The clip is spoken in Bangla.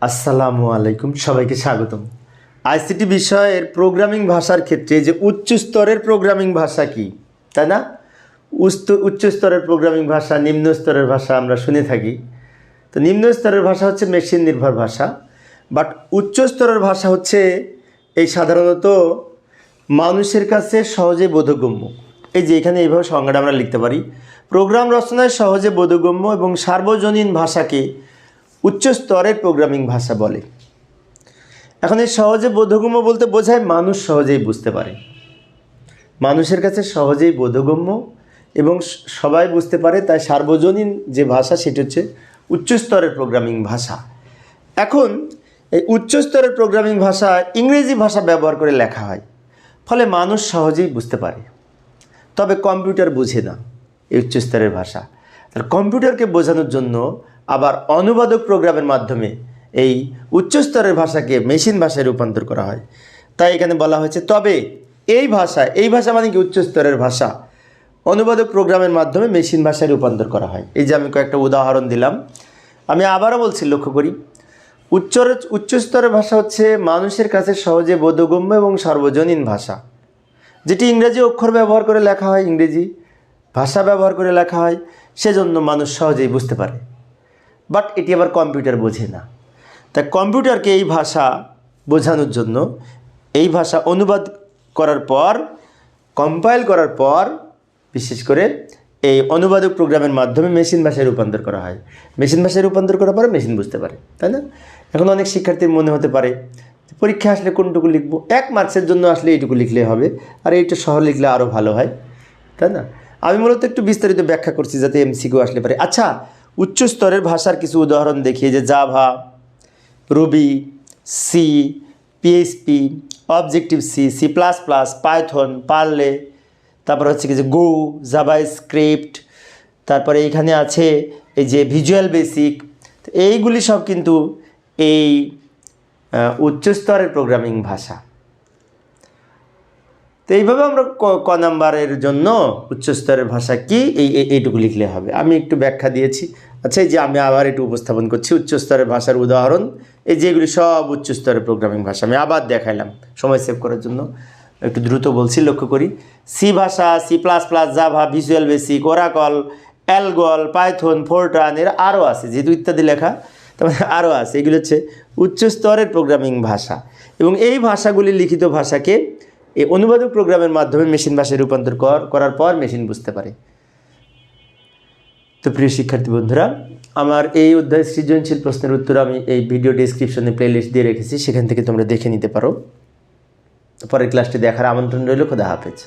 আসসালামু আলাইকুম, সবাইকে স্বাগতম। আইসিটি বিষয়ের প্রোগ্রামিং ভাষার ক্ষেত্রে যে উচ্চ স্তরের প্রোগ্রামিং ভাষা কি, তাই না? উচ্চ- স্তরের প্রোগ্রামিং ভাষা, নিম্ন স্তরের ভাষা আমরা শুনে থাকি। তো নিম্ন স্তরের ভাষা হচ্ছে মেশিন নির্ভর ভাষা বাট উচ্চ স্তরের ভাষা হচ্ছে এই সাধারণত মানুষের কাছে সহজে বোধগম্য। এই যে এখানে এইভাবে সংজ্ঞাটা আমরা লিখতে পারি। প্রোগ্রাম রচনায় সহজে বোধগম্য এবং সার্বজনীন ভাষাকে উচ্চ স্তরের প্রোগ্রামিং ভাষা বলে। এখন এই সহজে বোধগম্য বলতে বোঝায় মানুষ সহজেই বুঝতে পারে। মানুষের কাছে সহজেই বোধগম্য এবং সবাই বুঝতে পারে, তাই সার্বজনীন যে ভাষা সেটি হচ্ছে উচ্চ স্তরের প্রোগ্রামিং ভাষা। এখন এই উচ্চ স্তরের প্রোগ্রামিং ভাষা ইংরেজি ভাষা ব্যবহার করে লেখা হয়, ফলে মানুষ সহজেই বুঝতে পারে। তবে কম্পিউটার বোঝে না এই উচ্চ স্তরের ভাষা। তাহলে কম্পিউটারকে বোঝানোর জন্য আবার অনুবাদক প্রোগ্রামের মাধ্যমে এই উচ্চ স্তরের ভাষাকে মেশিন ভাষায় রূপান্তর করা হয়। তাই এখানে বলা হয়েছে, তবে এই ভাষা এই ভাষা মানে কি? উচ্চ স্তরের ভাষা। অনুবাদক প্রোগ্রামের মাধ্যমে মেশিন ভাষায় রূপান্তর করা হয়। এই যে আমি কয়েকটা উদাহরণ দিলাম। আমি আবারও বলছি, লক্ষ্য করি। উচ্চ উচ্চস্তরের ভাষা হচ্ছে মানুষের কাছে সহজে বোধগম্য এবং সর্বজনীন ভাষা, যেটি ইংরেজি অক্ষর ব্যবহার করে লেখা হয়, ইংরেজি ভাষা ব্যবহার করে লেখা হয়। সেজন্য মানুষ সহজেই বুঝতে পারে। বাট এটি আবার কম্পিউটার বোঝে না। তাই কম্পিউটারকে এই ভাষা বোঝানোর জন্য এই ভাষা অনুবাদ করার পর কম্পাইল করার পর, বিশেষ করে এই অনুবাদক প্রোগ্রামের মাধ্যমে মেশিন ভাষায় রূপান্তর করা হয়। মেশিন ভাষায় রূপান্তর করার পরে মেশিন বুঝতে পারে, তাই না? এখন অনেক শিক্ষার্থীর মনে হতে পারে, পরীক্ষা আসলে কোনটুকু লিখব? এক মার্কসের জন্য আসলে এইটুকু লিখলে হবে, আর এইটা সহ লিখলে আরও ভালো হয়, তাই না? আমি মূলত একটু বিস্তারিত ব্যাখ্যা করছি যাতে এমসিকিউ আসলে পারে। আচ্ছা উচ্চ স্তরের ভাষার কিছু উদাহরণ দেখিয়ে যে Java, Ruby, C, PHP, Objective C C plus plus, Python, Perl, তারপর হচ্ছে কি যে গো জাভা স্ক্রিপ্ট তারপরে এইখানে আছে এই যে ভিজুয়াল বেসিক এইগুলি সব কিন্তু এই উচ্চ স্তরের প্রোগ্রামিং ভাষা। তো এইভাবে আমরা ক নাম্বারের জন্য উচ্চস্তরের ভাষা কি এই- এইটুকু লিখলে হবে। আমি একটু ব্যাখ্যা দিয়েছি। আচ্ছা এই যে আমি আবার একটু উপস্থাপন করছি উচ্চস্তরের ভাষার উদাহরণ। এই যেগুলি সব উচ্চস্তরের প্রোগ্রামিং ভাষা, আমি আবার দেখাইলাম, সময় সেভ করার জন্য। একটু দ্রুত বলছি, লক্ষ্য করি। সি ভাষা C plus plus Java Visual Basic Oracle ALGOL Python Fortran এর আরও আছে, যেহেতু ইত্যাদি লেখা তারপরে আরও আছে। এগুলো হচ্ছে উচ্চ স্তরের প্রোগ্রামিং ভাষা। এবং এই ভাষাগুলি লিখিত ভাষাকে অনুবাদক প্রোগ্রামের মাধ্যমে মেশিন ভাষায় রূপান্তর করার পর মেশিন বুঝতে পারে। তো প্রিয় শিক্ষার্থী বন্ধুরা, আমার এই অধ্যায় সৃজনশীল প্রশ্নের উত্তর আমি এই ভিডিও ডিসক্রিপশনে প্লেলিস্ট দিয়ে রেখেছি, সেখান থেকে তোমরা দেখে নিতে পারো। পরের ক্লাসটি দেখার আমন্ত্রণ রইল, খোদা হাফেজ।